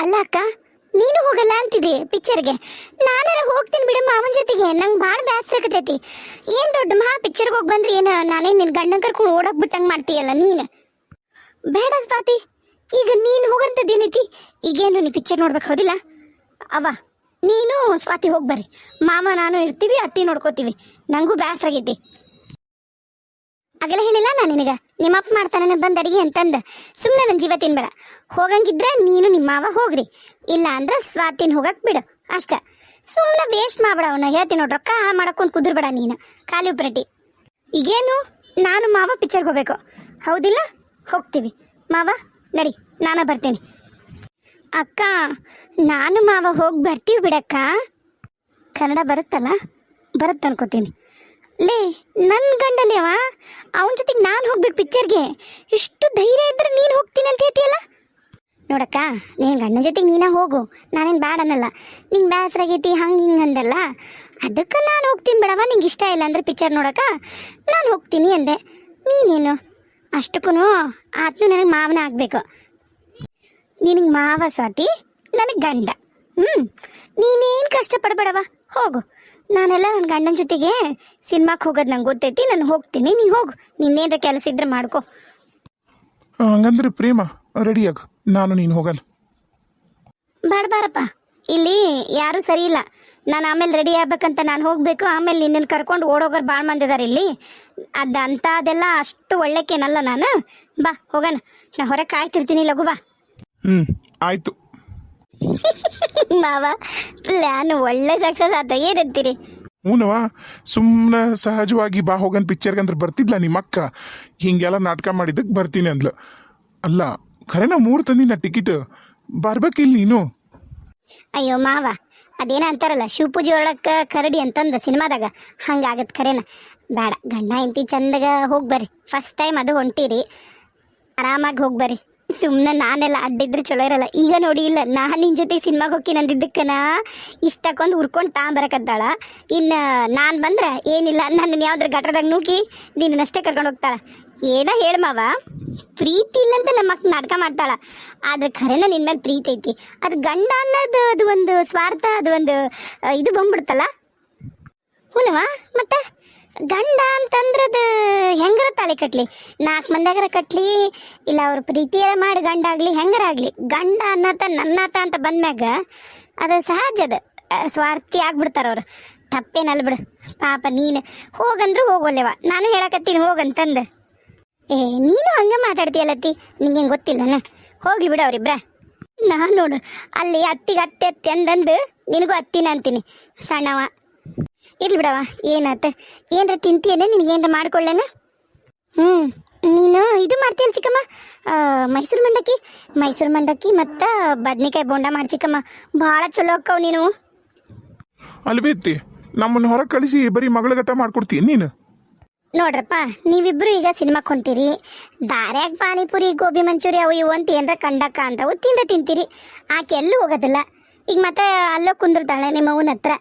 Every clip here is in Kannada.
ಅಲ್ಲ ಅಕ್ಕ, ನೀನು ಹೋಗಲ್ಲ ಅಂತಿದ್ದೆ ಪಿಕ್ಚರ್ಗೆ ನಾನಾರ ಹೋಗ್ತೀನಿ ಬಿಡು ಮಾವನ ಜೊತೆಗೆ. ನಂಗೆ ಭಾಳ ಬೇಸರ ಆಗತೈತಿ. ಏನು ದೊಡ್ಡ ಮಹಾ ಪಿಕ್ಚರ್ಗೆ ಹೋಗಿ ಬಂದ್ರೆ ಏನು ನಾನೇ ನಿನ್ನ ಗಂಡನ ಕರ್ಕೊಂಡು ಓಡೋಕ್ ಬಿಟ್ಟಂಗೆ ಮಾಡ್ತೀಯಲ್ಲ ನೀನು? ಬೇಡ ಸ್ವಾತಿ, ಈಗ ನೀನು ಹೋಗಂತದ್ದೇನೈತಿ ಈಗೇನು ನೀ ಪಿಕ್ಚರ್ ನೋಡ್ಬೇಕು ಹೌದಿಲ್ಲ? ಅವ, ನೀನು ಸ್ವಾತಿ ಹೋಗಿ ಬರ್ರಿ. ಮಾಮ, ನಾನು ಇರ್ತೀವಿ, ಅತ್ತಿ ನೋಡ್ಕೋತೀವಿ. ನನಗೂ ಬೇಸರ ಆಗೈತಿ. ಆಗಲೇ ಹೇಳಿಲ್ಲ ನಾನು ನಿನಗ? ನಿಮ್ಮಪ್ಪ ಮಾಡ್ತಾನೆ ಬಂದ ಅಡಿಗೆ ಅಂತಂದ. ಸುಮ್ಮನೆ ನನ್ನ ಜೀವ ತಿನ್ಬೇಡ. ಹೋಗಂಗಿದ್ರೆ ನೀನು ನಿಮ್ಮ ಮಾವ ಹೋಗ್ರಿ. ಇಲ್ಲ ಅಂದ್ರೆ ಸ್ವಾತಿನ ಹೋಗಕ್ ಬಿಡು. ಅಷ್ಟ. ಸುಮ್ಮನೆ ವೇಸ್ಟ್ ಮಾಡ್ಬೇಡ ಅವನ್ನ ಹೇಳ್ತೀನಿ ನೋಡ್ರಿ, ರೊಕ್ಕ ಮಾಡಕ್ಕೊಂದು ಕುದುರ್ಬೇಡ ನೀನು. ಖಾಲಿ ಉಪ್ರಟಿ ಈಗೇನು? ನಾನು ಮಾವ ಪಿಕ್ಚರ್ಗೆ ಹೋಗ್ಬೇಕು. ಹೌದಿಲ್ಲ? ಹೋಗ್ತೀವಿ. ಮಾವ, ನಡಿ, ನಾನು ಬರ್ತೇನೆ. ಅಕ್ಕ, ನಾನು ಮಾವ ಹೋಗಿ ಬರ್ತೀವಿ ಬಿಡಕ್ಕ. ಕನ್ನಡ ಬರುತ್ತಲ್ಲ? ಬರುತ್ತೆ ಅನ್ಕೋತೀನಿ. ಲೇ ನನ್ನ ಗಂಡಲ್ಲಿ ಅವ? ಅವನ ಜೊತೆಗೆ ನಾನು ಹೋಗ್ಬೇಕು ಪಿಕ್ಚರ್ಗೆ ಇಷ್ಟು ಧೈರ್ಯ ಇದ್ರೆ ನೀನು ಹೋಗ್ತೀನಿ ಅಂತ ಹೇಳ್ತೀಯಲ್ಲ? ನೋಡಕ್ಕ, ನೀನು ಗಂಡನ ಜೊತೆಗೆ ನೀನ ಹೋಗು. ನಾನೇನು ಬ್ಯಾಡ ಅನ್ನಲ್ಲ. ನಿಂಗೆ ಬೇಸರ ಆಗೈತಿ, ಹಂಗೆ ಹಿಂಗೆ ಅಂದಲ್ಲ. ಅದಕ್ಕೆ ನಾನು ಹೋಗ್ತೀನಿ ಬಿಡವ ನಿಂಗೆ ಇಷ್ಟ ಇಲ್ಲ ಅಂದ್ರೆ ಪಿಕ್ಚರ್ ನೋಡಕ್ಕ. ನಾನು ಹೋಗ್ತೀನಿ ಅಂದೆ. ನೀನೇನು? ಅಷ್ಟಕ್ಕೂ ಆತ್ನು ನನಗೆ ಮಾವನ ಆಗಬೇಕು. ನಿನಗೆ ಮಾವ ಸ್ವಾತಿ, ನನಗೆ ಗಂಡ. ಹ್ಞೂ ನೀನೇನು ಕಷ್ಟಪಡಬೇಡವ ಹೋಗು. ನಾನೆಲ್ಲ ನನ್ನ ಗಂಡನ ಜೊತೆಗೆ ಸಿನಿಮಾಕ್ಕೆ ಹೋಗೋದು ನಂಗೆ ಗೊತ್ತೈತಿ ನಾನು ಹೋಗ್ತೀನಿ. ನೀ ಹೋಗು ನಿನ್ನೇನ್ರ ಕೆಲಸ ಇದ್ರೆ ಮಾಡ್ಕೊ. ಹಂಗಂದ್ರೆ ಪ್ರೇಮ ರೆಡಿಯಾಗು ನಾನು ನೀನು ಹೋಗಲ್ಲ. ಬಾರಪ್ಪ. ಇಲ್ಲಿ ಯಾರೂ ಸರಿ ಇಲ್ಲ. ನಾನು ಆಮೇಲೆ ರೆಡಿ ಆಗ್ಬೇಕಂತ ನಾನು ಹೋಗಬೇಕು ಆಮೇಲೆ ನಿನ್ನನ್ನು ಕರ್ಕೊಂಡು ಓಡೋಗೋರು ಭಾಳ ಮಂದಿ ಇದಾರೆ ಇಲ್ಲಿ. ಅದು ಅಂಥದ್ದೆಲ್ಲ ಅಷ್ಟು ಒಳ್ಳೆಕೇನಲ್ಲ ನಾನು. ಬಾ ಹೋಗೋಣ. ನಾ ಹೊರಗೆ ಕಾಯ್ತಿರ್ತೀನಿ ಲಘು ಬಾ. ಹ್ಞೂ ಆಯಿತು. ಮಾವ ಪ್ಲಾನ್ ಒಳ್ಳೆ ಸಕ್ಸಸ್ ಆತ ಏನಂತೀರಿ? ಹೂನವ ಸುಮ್ಮನೆ ಸಹಜವಾಗಿ ಬಾ ಹೋಗನ್ ಪಿಕ್ಚರ್ಗೆ ಅಂದ್ರೆ ಬರ್ತಿದ್ಲ ನಿಮ್ಮ ಅಕ್ಕ. ಹಿಂಗೆಲ್ಲ ನಾಟಕ ಮಾಡಿದ್ದಕ್ಕೆ ಬರ್ತೀನಿ ಅಂದ್ಲು. ಅಲ್ಲ ಖರೇನ ಮೂರು ತಂದಿನ ಟಿಕೆಟ್ ಬರ್ಬೇಕಿಲ್ಲ ನೀನು. ಅಯ್ಯೋ ಮಾವ ಅದೇನ ಅಂತಾರಲ್ಲ ಶಿವಪೂಜೆ ಒಳಕ್ಕೆ ಕರಡಿ ಅಂತಂದ ಸಿನಿಮಾದಾಗ? ಹಂಗಾಗತ್ ಖರೇನ. ಬೇಡ ಗಂಡ ಇಂತಿ ಚಂದಗ ಹೋಗಿ ಬರ್ರಿ. ಫಸ್ಟ್ ಟೈಮ್ ಅದು ಹೊಂಟಿರಿ. ಆರಾಮಾಗಿ ಹೋಗಿ ಬರ್ರಿ. ಸುಮ್ಮನೆ ನಾನೆಲ್ಲ ಅಡ್ಡಿದ್ರೆ ಚಲೋ ಇರಲ್ಲ. ಈಗ ನೋಡಿ, ಇಲ್ಲ, ನಾನು ನಿನ್ನ ಜೊತೆ ಸಿನಿಮಾಗೆ ಹೋಗಿ ನಂದಿದ್ದಕ್ಕನ ಇಷ್ಟಕ್ಕೊಂದು ಉರ್ಕೊಂಡು ತಾಂಬರಕದ್ದಾಳ ಇನ್ನು ನಾನು ಬಂದ್ರೆ ಏನಿಲ್ಲ ನನ್ನ ಯಾವ್ದ್ರ ಗಟ್ರದಾಗ ನೂಕಿ ನಿನ್ನಷ್ಟೇ ಕರ್ಕೊಂಡು ಹೋಗ್ತಾಳ. ಏನ ಮಾವ, ಪ್ರೀತಿ ಇಲ್ಲಂತ ನಮ್ಮ ಅಕ್ಕ ನಾಟಕ ಮಾಡ್ತಾಳ. ಆದ್ರೆ ಖರೇನ ನಿನ್ನ ಮೇಲೆ ಪ್ರೀತಿ ಐತಿ. ಅದು ಗಂಡ ಅನ್ನೋದು ಅದು ಒಂದು ಸ್ವಾರ್ಥ, ಅದು ಒಂದು ಇದು ಬಂದ್ಬಿಡ್ತಲ್ಲ. ಹುನವಾ ಮತ್ತೆ? ಗಂಡ ಅಂತಂದ್ರದು ಹೆಂಗರ ತಾಳಿ ಕಟ್ಲಿ? ನಾಲ್ಕು ಮಂದಿಯಾಗರ ಕಟ್ಲಿ, ಇಲ್ಲ ಅವ್ರ ಪ್ರೀತಿಯರ ಮಾಡಿ ಗಂಡ ಆಗಲಿ ಹೆಂಗರ ಆಗಲಿ ಗಂಡ ಅನ್ನತ ನನ್ನತ ಅಂತ ಬಂದ್ಮ್ಯಾಗ ಅದು ಸಹಜ ಅದು. ಸ್ವಾರ್ಥಿ ಆಗ್ಬಿಡ್ತಾರ ಅವ್ರು. ತಪ್ಪೇನಲ್ಲ ಬಿಡು. ಪಾಪ ನೀನು ಹೋಗಂದ್ರು ಹೋಗೋಲ್ಲವ. ನಾನು ಹೇಳಕತ್ತೀನಿ ಹೋಗಂತಂದು. ಏ, ನೀನು ಹಂಗೆ ಮಾತಾಡ್ತೀಯಲ್ಲತ್ತಿ ನಿಂಗೆ ಗೊತ್ತಿಲ್ಲನ? ಹೋಗ್ಲಿ ಬಿಡು ಅವ್ರಿಬ್ರ. ನಾನು ನೋಡು, ಅಲ್ಲಿ ಅತ್ತಿಗೆ ಅತ್ತೆ ಅತ್ತೆ ಅಂದಂದು ನಿನಗೂ ಅತ್ತಿನ ಅಂತೀನಿ. ಸಣ್ಣವ. ಇರ್ಲಿ ಬಿಡವ ಏನಾತ? ಏನ್ರ ತಿಂತೀಯನ ನಿನಗೆ ಏನರ ಮಾಡ್ಕೊಳ್ಳೇನ ಹ್ಞೂ ನೀನು ಇದು ಮಾಡ್ತೀಯಲ್ಲ ಚಿಕ್ಕಮ್ಮ? ಮೈಸೂರು ಮಂಡಕ್ಕಿ. ಮೈಸೂರು ಮಂಡಕ್ಕಿ ಮತ್ತು ಬದ್ನಿಕಾಯಿ ಬೋಂಡ ಮಾಡಿ ಚಿಕ್ಕಮ್ಮ. ಭಾಳ ಚಲೋ ಅಕ್ಕವ್ ನೀನು. ಅಲ್ಲಿ ಬೇತಿ ನಮ್ಮನ್ನು ಹೊರಗೆ ಕಳಿಸಿ ಬರೀ ಮಗಳಗಟ್ಟ ಮಾಡ್ಕೊಡ್ತೀನಿ ನೀನು. ನೋಡ್ರಪ್ಪ ನೀವಿಬ್ರು ಈಗ ಸಿನಿಮಾ ಕೊಂತೀರಿ ದಾರ್ಯಾಗ ಪಾನಿಪುರಿ ಗೋಬಿ ಮಂಚೂರಿ ಅವು ಇವು ಅಂತ ಏನರ ಕಂಡಕ್ಕ ಅಂತವು ತಿಂದ ತಿಂತೀರಿ. ಆಕೆ ಎಲ್ಲೂ ಹೋಗೋದಿಲ್ಲ. ಈಗ ಮತ್ತೆ ಅಲ್ಲೋ ಕುಂದಿರ್ತಾಳೆ ನಿಮ್ಮ ಅವನ ಹತ್ರ.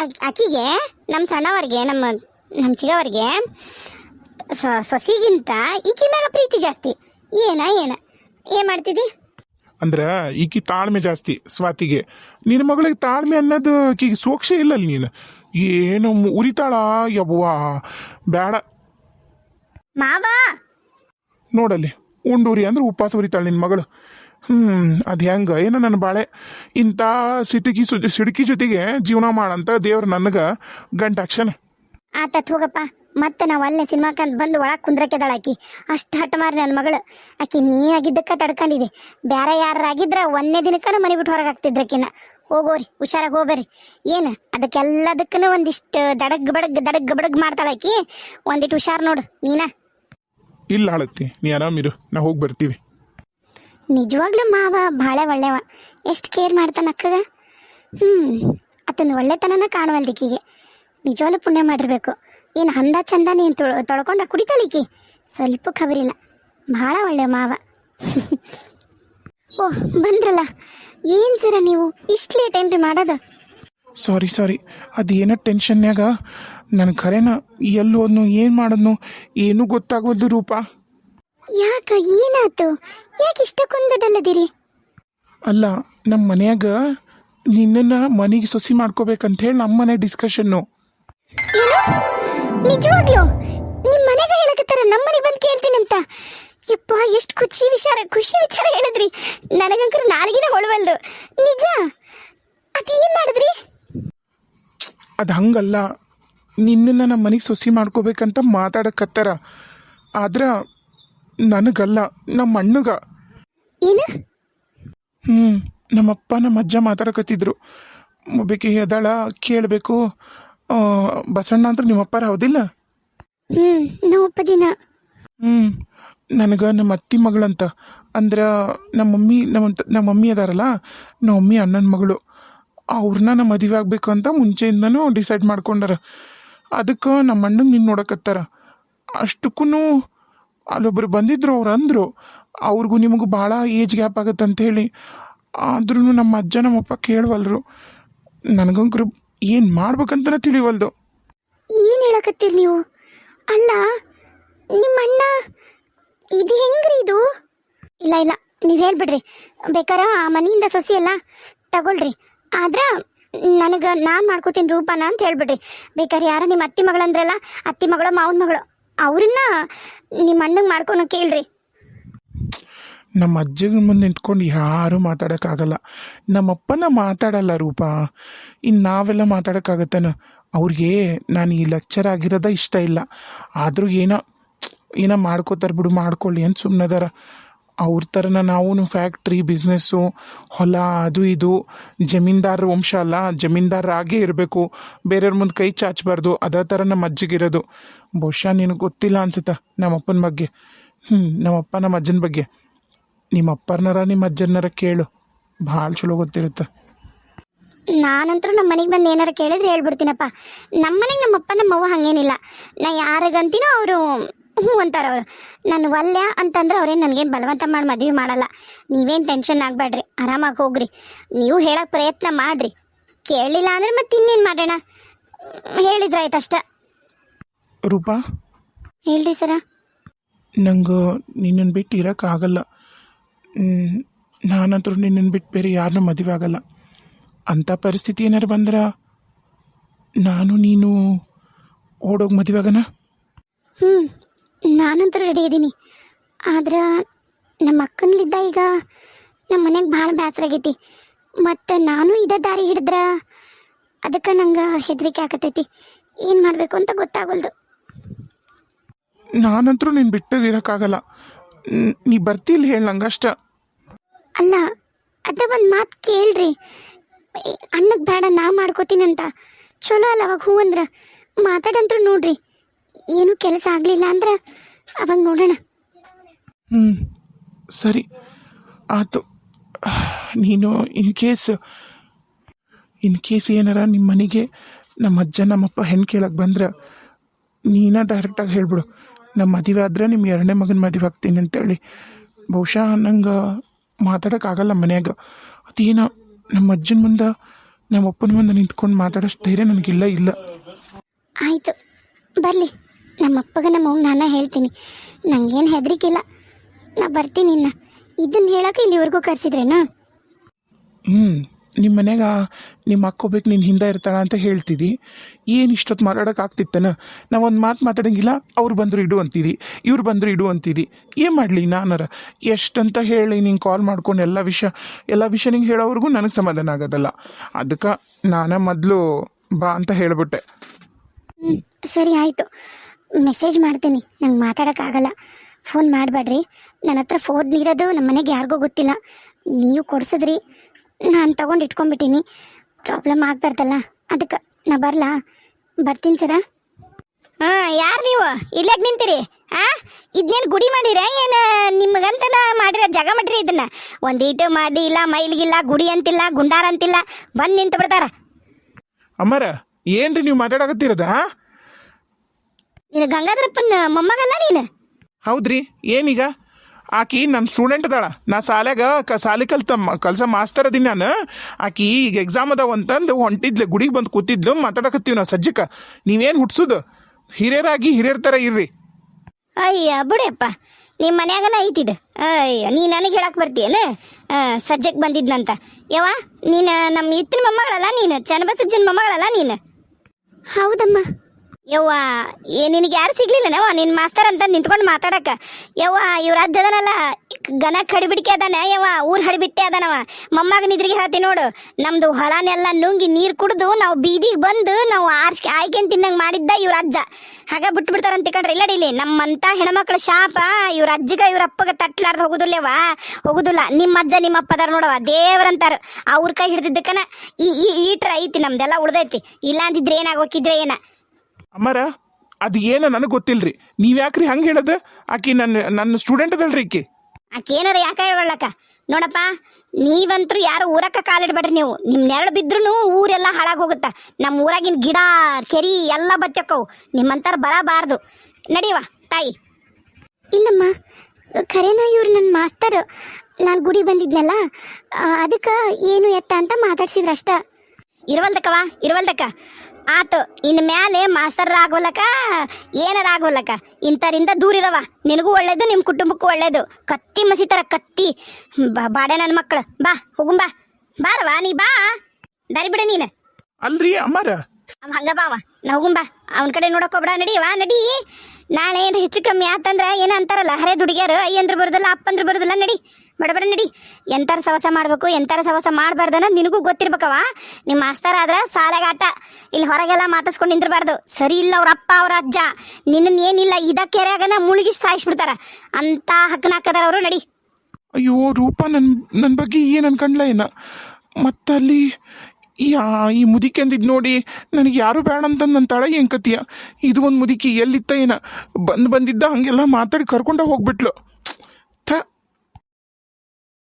ಆಕ್- ಆಕಿಗೆ ನಮ್ಮ ಸಣ್ಣವ್ರಿಗೆ ನಮ್ಮ ನಮ್ಮ ಚಿಗವ್ರಿಗೆ ಸೊ ಸೊಸಿಗಿಂತ ಈಕಿ ಮ್ಯಾಗ ಪ್ರೀತಿ ಜಾಸ್ತಿ. ಏನ ಏನ? ಏನ್ ಮಾಡ್ತಿದ್ದಿ? ಅಂದ್ರೆ ಈಕಿ ತಾಳ್ಮೆ ಜಾಸ್ತಿ ಸ್ವಾತಿಗೆ. ನಿನ್ನ ಮಗಳಿಗೆ ತಾಳ್ಮೆ ಅನ್ನೋದು ಆಕಿಗೆ ಸೋಕ್ಷೆ ಇಲ್ಲಲ್ಲ ನೀನು? ಏನು ಉರಿತಾಳ? ಯಬ್ಬವಾ ಬೇಡ ಮಾವಾ! ನೋಡಲ್ಲಿ ಉಂಡೂರಿ ಅಂದ್ರೆ ಉಪವಾಸ ಉರಿತಾಳೆ ನಿನ್ನ ಮಗಳು. ಹ್ಞೂ ಅದು ಹೆಂಗೆ? ಏನೋ ನನ್ನ ಬಾಳೆ? ಇಂಥ ಸಿಟಿಕಿ ಸು ಸಿಡುಕಿ ಜೊತೆಗೆ ಜೀವನ ಮಾಡಂತ ದೇವ್ರು ನನಗೆ ಗಂಟಾಕ್ಷಣ ಆತತ್ ಹೋಗಪ್ಪ. ಮತ್ತೆ ನಾವು ಅಲ್ಲೇ ಸಿನಿಮಾಕಂತ ಬಂದು ಒಳಗೆ ಕುಂದ್ರಕ್ಕೆದಾಳ ಆಕಿ. ಅಷ್ಟು ಹಠ ಮಾರಿ ನನ್ನ ಮಗಳು. ಆಕಿ ನೀ ಆಗಿದ್ದಕ್ಕ ತಡ್ಕೊಂಡಿದೆ. ಬೇರೆ ಯಾರು ಆಗಿದ್ರ ಒಂದೇ ದಿನಕ್ಕನ ಮನೆ ಬಿಟ್ಟು ಹೊರಗೆ ಹೋಗೋರಿ ಹುಷಾರಾಗಿ ಹೋಗ್ಬೇರಿ ಏನು? ಅದಕ್ಕೆಲ್ಲದಕ್ಕೂ ಒಂದಿಷ್ಟು ದಡಗ್ ಬಡಗ್ ದಡಗ್ ಬಡಗ್ ಮಾಡ್ತಾಳ ಆಕಿ. ಒಂದಿಟ್ಟು ಹುಷಾರು ನೋಡು ನೀನಾ. ಇಲ್ಲ ಹಾಳತ್ತಿ ನೀ ಆರಾಮಿರು ನಾ ಹೋಗಿ ಬರ್ತೀವಿ. ನಿಜವಾಗ್ಲೂ ಮಾವ ಭಾಳ ಒಳ್ಳೆವ. ಎಷ್ಟು ಕೇರ್ ಮಾಡ್ತಾನ ಅಕ್ಕಗ? ಹ್ಞೂ ಆತನ ಒಳ್ಳೆತನನ ಕಾಣುವಲ್ದಿಕ್ಕಿಗೆ ನಿಜವಾಗ್ಲೂ ಪುಣ್ಯ ಮಾಡಿರ್ಬೇಕು. ಏನು ಅಂದ ಚಂದ ನೀನು ತೊಳ್, ತೊಳ್ಕೊಂಡ ಕುಡಿತಾಳಿಕಿ ಸ್ವಲ್ಪ ಖಬರಿಲ್ಲ. ಭಾಳ ಒಳ್ಳೆ ಮಾವ. ಓಹ್ ಬಂದ್ರಲ್ಲ. ಏನು ಸರ ನೀವು? ಇಷ್ಟು ಲೇಟ್ ಏನ್ರಿ ಮಾಡೋದು? ಸಾರಿ ಸಾರಿ. ಅದೇನೋ ಟೆನ್ಷನ್ಯಾಗ ನನ್ನ ಖರೇನ ಎಲ್ಲೋದ್ನು ಏನು ಮಾಡೋದ್ನು? ಏನೂ ಗೊತ್ತಾಗೋದು ರೂಪ. ಯಾಕ ಏನಾತು ಯಾಕೆ ಇಷ್ಟಕ್ಕೊಂದು ದೊಡ್ಡಲ್ಲದಿರಿ ಅಲ್ಲ ನಮ್ಮ ಮನ್ಯಾಗ ನಿನ್ನನ್ನು ಮನೆಗೆ ಸೊಸಿ ಮಾಡ್ಕೋಬೇಕಂತ ಹೇಳಿ ನಮ್ಮ ಮನೆ ಡಿಸ್ಕಷನ್ನು ಏನು? ನಿಜವಾಗ್ಲೂ? ನಿಮ್ಮ ಮನೆಗೆ ಹೇಳಕತ್ತಾರ ನಮ್ಮ ಮನೆಗೆ ಬಂದು ಕೇಳ್ತೀನಂತ? ಯಪ್ಪ ಎಷ್ಟು ಖುಷಿ ವಿಚಾರ ಖುಷಿ ವಿಚಾರ ಹೇಳಿದ್ರಿ. ನನಗಂಕರ ನಾಲ್ಗಿನ ಹೊಳವಲ್ದು. ನಿಜ? ಅದೇನ್ ಮಾಡಿದ್ರಿ? ಅದು ಹಂಗಲ್ಲ. ನಿನ್ನನ್ನು ನಮ್ಮ ಮನೆಗೆ ಸೊಸಿ ಮಾಡ್ಕೋಬೇಕಂತ ಮಾತಾಡಕತ್ತಾರ. ಆದ್ರೆ ನನಗಲ್ಲ ನಮ್ಮ ಅಣ್ಣಗ. ಏನು? ಹ್ಞೂ ನಮ್ಮಪ್ಪ ನಮ್ಮ ಅಜ್ಜ ಮಾತಾಡಕತ್ತಿದ್ರು. ಒಬ್ಬಕಿ ಎದಾಳ ಕೇಳಬೇಕು. ಬಸಣ್ಣ ಅಂದ್ರೆ ನಿಮ್ಮಪ್ಪರ ಹೌದಿಲ್ಲ ಹ್ಞೂ ನಮ್ಮ ಅಪ್ಪಾಜಿನ. ಹ್ಞೂ ನನಗೆ ನಮ್ಮ ಅತ್ತಿ ಮಗಳಂತ. ಅಂದ್ರೆ ನಮ್ಮ ಮಮ್ಮಿ ನಮ್ಮ ನಮ್ಮ ಮಮ್ಮಿ ಅದಾರಲ್ಲ ನಮ್ಮ ಮಮ್ಮಿ ಅಣ್ಣನ ಮಗಳು. ಅವ್ರನ್ನ ನಮ್ಮ ಮದುವೆ ಆಗಬೇಕು ಅಂತ ಮುಂಚೆಯಿಂದನೂ ಡಿಸೈಡ್ ಮಾಡ್ಕೊಂಡಾರ. ಅದಕ್ಕೆ ನಮ್ಮ ಅಣ್ಣಂಗೆ ನಿನ್ನ ನೋಡಕತ್ತಾರ. ಅಷ್ಟಕ್ಕೂ ಅಲ್ಲೊಬ್ರು ಬಂದಿದ್ರು, ಅವ್ರು ಅಂದರು, ಅವ್ರಿಗೂ ನಿಮಗೂ ಭಾಳ ಏಜ್ ಗ್ಯಾಪ್ ಆಗತ್ತಂತ ಹೇಳಿ ಆದ್ರೂ ನಮ್ಮ ಅಜ್ಜ ನಮ್ಮಪ್ಪ ಕೇಳವಲ್ರು ನನಗೊಂಕರು ಏನು ಮಾಡ್ಬೇಕಂತನ ತಿಳಿವಲ್ದು. ಏನ್ ಹೇಳಕತ್ತೀರಿ ನೀವು? ಅಲ್ಲ, ನಿಮ್ಮ ಅಣ್ಣ, ಇದು ಹೆಂಗ್ರಿ ಇದು? ಇಲ್ಲ ಇಲ್ಲ, ನೀವು ಹೇಳ್ಬಿಡ್ರಿ. ಬೇಕಾರ ಆ ಮನೆಯಿಂದ ಸೊಸಿ ಎಲ್ಲ ತಗೊಳ್ರಿ. ಆದ್ರ, ನನಗೆ ನಾನು ಮಾಡ್ಕೋತೀನಿ ರೂಪನ ಅಂತ ಹೇಳ್ಬಿಡ್ರಿ. ಬೇಕಾದ್ರೆ ಯಾರ ನಿಮ್ಮ ಅತ್ತಿ ಮಗಳಂದ್ರಲ್ಲ, ಅತ್ತಿ ಮಗಳು ಮಾವನ ಮಗಳು ಅವ್ರನ್ನ ನಿಮ್ಮ ಅಣ್ಣಗೆ ಮಾಡ್ಕೊಂಡು ಕೇಳ್ರಿ. ನಮ್ಮ ಅಜ್ಜನ ಮುಂದೆ ನಿಂತ್ಕೊಂಡು ಯಾರೂ ಮಾತಾಡೋಕ್ಕಾಗಲ್ಲ. ನಮ್ಮಪ್ಪನ ಮಾತಾಡಲ್ಲ ರೂಪ. ಇನ್ನು ನಾವೆಲ್ಲ ಮಾತಾಡೋಕ್ಕಾಗತ್ತಾನ? ಅವ್ರಿಗೆ ನಾನು ಈ ಲೆಕ್ಚರ್ ಆಗಿರೋದ ಇಷ್ಟ ಇಲ್ಲ. ಆದರೂ ಏನೋ ಏನೋ ಮಾಡ್ಕೋತಾರೆ ಬಿಡು, ಮಾಡ್ಕೊಳ್ಳಿ ಅಂತ ಸುಮ್ಮನದಾರ ಅವ್ರ ಥರನ ನಾವು ಫ್ಯಾಕ್ಟ್ರಿ ಬಿಸ್ನೆಸ್ಸು ಹೊಲ, ಅದು ಇದು. ಜಮೀನ್ದಾರ ವಂಶ ಅಲ್ಲ, ಜಮೀನ್ದಾರರಾಗೇ ಇರಬೇಕು. ಬೇರೆಯವ್ರ ಮುಂದೆ ಕೈ ಚಾಚಬಾರ್ದು, ಅದೇ ಥರ ನಮ್ಮ ಅಜ್ಜಿಗಿರೋದು. ಬಹುಶಃ ನಿನಗೆ ಗೊತ್ತಿಲ್ಲ ಅನ್ಸುತ್ತೆ ನಮ್ಮಪ್ಪನ ಬಗ್ಗೆ? ಹ್ಞೂ ನಮ್ಮಪ್ಪ ನಮ್ಮ ಅಜ್ಜನ ಬಗ್ಗೆ. ನಿಮ್ಮ ಅಪ್ಪನರ ನಿಮ್ಮ ಅಜ್ಜನರ ಕೇಳು. ಭಾಳ ಚಲೋ ಗೊತ್ತಿರುತ್ತೆ. ನಾನಂತರೂ ನಮ್ಮ ಮನೆಗೆ ಬಂದು ಏನಾರ ಕೇಳಿದ್ರೆ ಹೇಳ್ಬಿಡ್ತೀನಪ್ಪ. ನಮ್ಮ ಮನೆಗೆ ನಮ್ಮಪ್ಪ ನಮ್ಮವ್ವ ಹಂಗೇನಿಲ್ಲ. ನಾ ಯಾರಿಗಂತೀನೋ ಅವರು ಹ್ಞೂ ಅಂತಾರೆ ಅವರು. ನಾನು ವಲ್ಯ ಅಂತಂದ್ರೆ ಅವ್ರೇನು ನನಗೇನು ಬಲವಂತ ಮಾಡಿ ಮದುವೆ ಮಾಡಲ್ಲ. ನೀವೇನು ಟೆನ್ಷನ್ ಆಗಬೇಡ್ರಿ ಆರಾಮಾಗಿ ಹೋಗ್ರಿ. ನೀವು ಹೇಳೋಕೆ ಪ್ರಯತ್ನ ಮಾಡಿರಿ. ಕೇಳಲಿಲ್ಲ ಅಂದ್ರೆ ಮತ್ತೆ ಇನ್ನೇನು ಮಾಡೋಣ? ಹೇಳಿದ್ರಾಯ್ತು ಅಷ್ಟ. ರೂಪಾ? ಹೇಳ್ರಿ ಸರ. ನಂಗೆ ನಿನ್ನನ್ನು ಬಿಟ್ಟು ಇರೋಕ್ಕಾಗಲ್ಲ ನಾನಂತರೂ ನಿನ್ನನ್ನು ಬಿಟ್ಟು ಬೇರೆ ಯಾರನ್ನೂ ಮದುವೆ ಆಗಲ್ಲ. ಅಂಥ ಪರಿಸ್ಥಿತಿ ಏನಾರು ಬಂದ್ರೆ ನಾನು ನೀನು ಓಡೋಗಿ ಮದುವೆ ಆಗೋಣ ಹ್ಞೂ ನಾನಂತೂ ರೆಡಿ ಇದ್ದೀನಿ ಆದ್ರೆ ನಮ್ಮ ಅಕ್ಕನಲ್ಲಿದ್ದ ಈಗ ನಮ್ಮ ಮನೆಗೆ ಭಾಳ ಬೇಸರ ಆಗೈತಿ. ಮತ್ತು ನಾನು ಇದೇ ದಾರಿ ಹಿಡಿದ್ರ ಅದಕ್ಕೆ ನಂಗೆ ಹೆದರಿಕೆ ಆಗತೈತಿ. ಏನು ಮಾಡಬೇಕು ಅಂತ ಗೊತ್ತಾಗಲ್ದು. ನಾನಂತರೂ ನೀನು ಬಿಟ್ಟು ಇರೋಕ್ಕಾಗಲ್ಲ ನೀ ಬರ್ತಿಲ್ಲ ಹೇಳಿ ನಂಗಷ್ಟ ಅಲ್ಲ ಅದ ಒಂದು ಮಾತು ಕೇಳ್ರಿ. ಅನ್ನಕ್ಕೆ ಬೇಡ ನಾ ಮಾಡ್ಕೋತೀನಂತ ಚಲೋ ಅಲ್ಲ ಅವಾಗ ಹೂ ಅಂದ್ರೆ. ಮಾತಾಡಂತ್ರು ನೋಡ್ರಿ. ಏನೂ ಕೆಲಸ ಆಗಲಿಲ್ಲ ಅಂದ್ರೆ ಅವಾಗ ನೋಡೋಣ. ಹ್ಞೂ ಸರಿ. ಆತು ನೀನು ಇನ್ ಕೇಸ್ ಇನ್ ಕೇಸ್ ಏನಾರ ನಿಮ್ಮ ಮನೆಗೆ ನಮ್ಮ ಅಜ್ಜ ನಮ್ಮಪ್ಪ ಹೆಣ್ಣು ಕೇಳಕ್ಕೆ ಬಂದ್ರೆ ನೀನ ಡೈರೆಕ್ಟಾಗಿ ಹೇಳ್ಬಿಡು. ನಮ್ಮ ಮದುವೆ ಆದ್ರೆ ನಿಮ್ಮ ಎರಡನೇ ಮಗನ ಮದುವೆ ಆಗ್ತೀನಿ ಅಂತೇಳಿ. ಬಹುಶಃ ನಂಗೆ ಮಾತಾಡೋಕ್ಕಾಗಲ್ಲ ಮನ್ಯಾಗ. ಅದೇನೋ ನಮ್ಮ ಅಜ್ಜನ ಮುಂದೆ ನಮ್ಮ ಅಪ್ಪನ ಮುಂದೆ ನಿಂತ್ಕೊಂಡು ಮಾತಾಡೋಷ್ಟು ಧೈರ್ಯ ನನಗಿಲ್ಲ ಇಲ್ಲ. ಆಯಿತು ಬರಲಿ. ನಮ್ಮ ಅಪ್ಪಗೆ ನಮ್ಮ ಅವ್ಗೆ ನಾನು ಹೇಳ್ತೀನಿ. ನಂಗೇನು ಹೆದರಿಕಿಲ್ಲ ನಾ ಬರ್ತೀನಿ ಇನ್ನ. ಇದನ್ನ ಹೇಳಕ್ಕೆ ಇಲ್ಲಿವರೆಗೂ ಕರೆಸಿದ್ರೇನಾ? ಹ್ಞೂ ನಿಮ್ಮ ಮನೆಗೆ ನಿಮ್ಮ ಅಕ್ಕ ಹೋಗ್ಬೇಕು ನೀನು ಹಿಂದೆ ಇರ್ತಾಳ ಅಂತ ಹೇಳ್ತಿದ್ದಿ ಏನು ಇಷ್ಟೊತ್ತು ಮಾತಾಡೋಕ್ಕಾಗ್ತಿತ್ತನ ನಾವು ಒಂದು ಮಾತು ಮಾತಾಡಂಗಿಲ್ಲ ಅವ್ರು ಬಂದರು ಇಡು ಅಂತಿದ್ದಿ ಇವ್ರು ಬಂದರು ಇಡು ಅಂತಿದ್ದಿ ಏನು ಮಾಡಲಿ ನಾನರ? ಎಷ್ಟಂತ ಹೇಳಿ ನಿಂಗೆ ಕಾಲ್ ಮಾಡ್ಕೊಂಡು ಎಲ್ಲ ವಿಷಯ ಎಲ್ಲ ವಿಷಯ ನಿಂಗೆ ಹೇಳೋವ್ರಿಗೂ ನನಗೆ ಸಮಾಧಾನ ಆಗೋದಲ್ಲ. ಅದಕ್ಕೆ ನಾನು ಮೊದಲು ಬಾ ಅಂತ ಹೇಳಿಬಿಟ್ಟೆ. ಹ್ಞೂ ಸರಿ ಆಯಿತು. ಮೆಸೇಜ್ ಮಾಡ್ತೀನಿ. ನಂಗೆ ಮಾತಾಡೋಕ್ಕಾಗಲ್ಲ. ಫೋನ್ ಮಾಡಬೇಡ್ರಿ. ನನ್ನ ಹತ್ರ ಫೋನ್ ಇರೋದು ನಮ್ಮ ಮನೆಗೆ ಯಾರಿಗೂ ಗೊತ್ತಿಲ್ಲ. ನೀವು ಕೊಡ್ಸಿದ್ರಿ. ನಾನು ತೊಗೊಂಡು ಇಟ್ಕೊಂಡ್ಬಿಟ್ಟೀನಿ ಪ್ರಾಬ್ಲಮ್ ಆಗ್ಬಾರ್ದಲ್ಲ. ಅದಕ್ಕೆ ನಾ ಬರಲಾ? ಬರ್ತೀನಿ ಸರ. ಹಾಂ ಯಾರು ನೀವು? ಇಲ್ಲಾಗ ನಿಂತೀರಿ? ಹಾಂ ಇದನ್ನೇನು ಗುಡಿ ಮಾಡಿರ? ಏನು ನಿಮಗಂತ ಮಾಡಿರ ಜಾಗ ಮಾಡಿರಿ ಒಂದು ಒಂದೀಟು ಮಾಡಿ ಇಲ್ಲ ಮೈಲಿಗಿಲ್ಲ ಗುಡಿ ಅಂತಿಲ್ಲ ಗುಂಡಾರ ಅಂತಿಲ್ಲ. ಬಂದು ನಿಂತು ಬಿಡ್ತಾರ ಅಮ್ಮರ ಏನು ರೀ ನೀವು ಮಾತಾಡಕತ್ತಿರೋದ ಹಾಂ ನೀನು ಗಂಗಾಧರಪ್ಪನ ಮೊಮ್ಮಗಲ್ಲ ನೀನು? ಹೌದ್ರಿ ಏನೀಗ? ಆಕಿ ನನ್ನ ಸ್ಟೂಡೆಂಟ್ ಅದಾಳ. ನಾ ಸಾಲ್ಯಾಗ ಕ ಸಾಲಿ ಕಲ್ತ ಕಲ್ಸ ಮಾಸ್ತರ್ ಅದೀನಿ ನಾನು. ಆಕಿ ಈಗ ಎಕ್ಸಾಮ್ ಅದಾವ ಅಂತಂದು ಹೊಂಟಿದ್ಲು ಗುಡಿಗೆ ಬಂದು ಕೂತಿದ್ಲು ಮಾತಾಡಕತ್ತೀವಿ ನಾವು ಸಜ್ಜಕ. ನೀವೇನು ಹುಟ್ಸುದು? ಹಿರಿಯರಾಗಿ ಹಿರಿಯರ ಥರ ಇರ್ರಿ. ಅಯ್ಯ ಬಿಡಪ್ಪ. ನಿಮ್ಮ ಮನ್ಯಾಗನ ಐತಿದು. ಅಯ್ಯ ನೀ ನನಗೆ ಹೇಳಕ್ ಬರ್ತೀಯನ? ಸಜ್ಜಕ್ಕೆ ಬಂದಿದ್ನಂತ. ಯವ್ವ ನೀನು ನಮ್ಮ ಇತ್ತಿನ ಮೊಮ್ಮಗಳಲ್ಲ ನೀನು? ಚನ್ನಬಸಜ್ಜನ ಮೊಮ್ಮಗಳಲ್ಲ ನೀನು? ಹೌದಮ್ಮ. ಯವ್ವ, ಏ, ನಿನಗೆ ಯಾರು ಸಿಗ್ಲಿಲ್ಲನವ ನಿನ್ನ ಮಾಸ್ತರ್ ಅಂತ ನಿಂತ್ಕೊಂಡು ಮಾತಾಡಕ ಯವ್ವ, ಇವ್ರ ಅಜ್ಜ ಅದನಲ್ಲ ಗನ ಕಡಿಬಿಡಿಕೆ ಅದಾನ? ಯವ್ವ, ಊರ್ ಹಡಿಬಿಟ್ಟೆ ಅದಾನವ ಮೊಮ್ಮಗ ನಿದ್ರಿಗೆ ಹೇಳ್ತಿ ನೋಡು. ನಮ್ದು ಹೊಲನೆಲ್ಲ ನುಂಗಿ ನೀರು ಕುಡ್ದು ನಾವು ಬೀದಿಗೆ ಬಂದು ನಾವು ಆರ್ಸ್ ಆಯ್ಕೆನ್ ತಿನ್ನಂಗೆ ಮಾಡಿದ್ದ ಇವ್ರ ಅಜ್ಜ. ಹಾಗ ಬಿಟ್ಟು ಬಿಡ್ತಾರ ಅಂತ ಕಂಡ್ರೆ ಇಲ್ಲ ಇಲ್ಲಿ, ನಮ್ಮಂತ ಹೆಣ್ಮಕ್ಳ ಶಾಪ ಇವ್ರ ಅಜ್ಜಿಗ ಇವ್ರ ಅಪ್ಪಗ ತಟ್ಲಾರ್ದು ಹೋಗುದಿಲ್ಲವ ಹೋಗುದಿಲ್ಲ. ನಿಮ್ಮ ಅಜ್ಜ ನಿಮ್ಮ ಅಪ್ಪದಾರ ನೋಡವ ದೇವ್ರಂತಾರ ಅವ್ರ ಕೈ ಹಿಡ್ದಿದ್ದಕ್ಕನ ಈ ಈ ಈಟ್ರ ಐತಿ ನಮ್ದೆಲ್ಲ ಉಳ್ದೈತಿ. ಇಲ್ಲ ಅಂದಿದ್ರೆ ಏನಾಗೋಕಿದ್ರೆ ಏನ? ಅಮ್ಮಾರ ಅದು ಏನ ನನಗೆ ಗೊತ್ತಿಲ್ರಿ. ನೀವು ಯಾಕ್ರಿ ಹಂಗೆ ಹೇಳದ? ಆಕಿ ನನ್ನ ನನ್ನ ಸ್ಟೂಡೆಂಟ್ ಅದಲ್ರಿ ಈಕಿ. ಏನಾರ ಯಾಕೆ ಹೇಳಕ್ಕ ನೋಡಪ್ಪ ನೀವಂತ್ರು ಯಾರು ಊರಕ್ಕ ಕಾಲಿಡ್ಬೇಡ್ರಿ ನೀವು. ನಿಮ್ಮ ನೆರಳು ಬಿದ್ರೂ ಊರೆಲ್ಲ ಹಾಳಾಗಿ ಹೋಗುತ್ತ? ನಮ್ಮ ಊರಾಗಿನ ಗಿಡ ಕೆರಿ ಎಲ್ಲ ಬಚ್ಚಕ್ಕವು ನಿಮ್ಮಂತಾರ ಬರಬಾರ್ದು. ನಡೀವ ತಾಯಿ. ಇಲ್ಲಮ್ಮ ಖರೇನ ಇವ್ರು ನನ್ನ ಮಾಸ್ತರ್. ನಾನು ಗುಡಿ ಬಂದಿದ್ನಲ್ಲ ಅದಕ್ಕೆ ಏನು ಎತ್ತ ಅಂತ ಮಾತಾಡ್ಸಿದ್ರಷ್ಟ. ಇರವಲ್ದಕ್ಕವ ಇರುವಲ್ದಕ್ಕ. ಆತು ಇನ್ನು ಮ್ಯಾಲೆ ಮಾಸ್ತರ್ ಆಗೋಲಕ ಏನಾರ ಆಗೋಲಕ? ಇಂಥರಿಂದ ದೂರ ಇರವ ನಿನಗೂ ಒಳ್ಳೇದು ನಿಮ್ಮ ಕುಟುಂಬಕ್ಕೂ ಒಳ್ಳೇದು. ಕತ್ತಿ ಮಸಿತಾರ ಕತ್ತಿ. ಬಾ ಬಾಡೆ ನನ್ನ ಮಕ್ಕಳು ಬಾ ಹೋಗುಂಬಾ ಬಾ. ಬಾರವಾ ನೀ ಬಾ. ದಾರಿ ಬಿಡ ನೀನು. ಅಲ್ರಿ ಅಮ್ಮಾರ? ಅವ ಹಂಗ ಬಾವ ನಾ ಹೋಗುಂ ಅವನ ಕಡೆ ನೋಡಕ್ ಹೋಗ್ಬೇಡ ನಡಿವಾ ನಡಿ. ನಾಳೆ ಏನ್ರ ಹೆಚ್ಚು ಕಮ್ಮಿ ಆತಂದ್ರ ಏನ ಅಂತಾರಲ್ಲ ಹರೇ ದುಡಿಗ್ಯಾರು ಅಯ್ಯಂದ್ರ ಬರುದಿಲ್ಲ ಅಪ್ಪಂದ್ರ ಬರುದಿಲ್ಲ ನಡಿ. ಬಡಬಡ ನಡಿ. ಎಂತಾರ ಸವಸ ಮಾಡ್ಬೇಕು, ಎಂತಾರ ಸವಸ ಮಾಡಬಾರ್ದು ಅನ್ನೋದು ನಿನಗೂ ಗೊತ್ತಿರ್ಬೇಕವ ನಿಮ್ಮ ಆದ್ರೆ ಆದ್ರ ಆಟ ಇಲ್ಲಿ ಹೊರಗೆಲ್ಲ ಮಾತಾಡ್ಸ್ಕೊಂಡು ನಿಂತಿರಬಾರ್ದು. ಸರಿ ಇಲ್ಲ ಅವ್ರ ಅಪ್ಪ, ಅವ್ರ ಅಜ್ಜ. ನಿನ್ನ ಏನಿಲ್ಲ, ಇದ ಕೆರೆಯಾಗನ ಮುಳುಗಿ ಸಾಯಿಸ್ಬಿಡ್ತಾರ. ಅಂತ ಹಕ್ಕನ ಹಾಕದಾರ ಅವರು, ನಡಿ. ಅಯ್ಯೋ, ರೂಪ ನನ್ನ ನನ್ನ ಬಗ್ಗೆ ಏನು ಅನ್ಕಂಡ್ಲ ಏನ ಮತ್ತಲ್ಲಿ ಯಾ ಈ ಮುದಿಕೆ ಅಂದಿದ್ ನೋಡಿ ನನಗೆ ಯಾರು ಬೇಡ ಅಂತ ನನ್ನ ತಳ ಏನ್ ಕತಿಯ ಇದು ಒಂದು ಮುದುಕಿ ಎಲ್ಲಿತ್ತ ಏನ? ಬಂದು ಬಂದಿದ್ದ ಹಂಗೆಲ್ಲ ಮಾತಾಡಿ ಕರ್ಕೊಂಡ ಹೋಗ್ಬಿಟ್ಲು.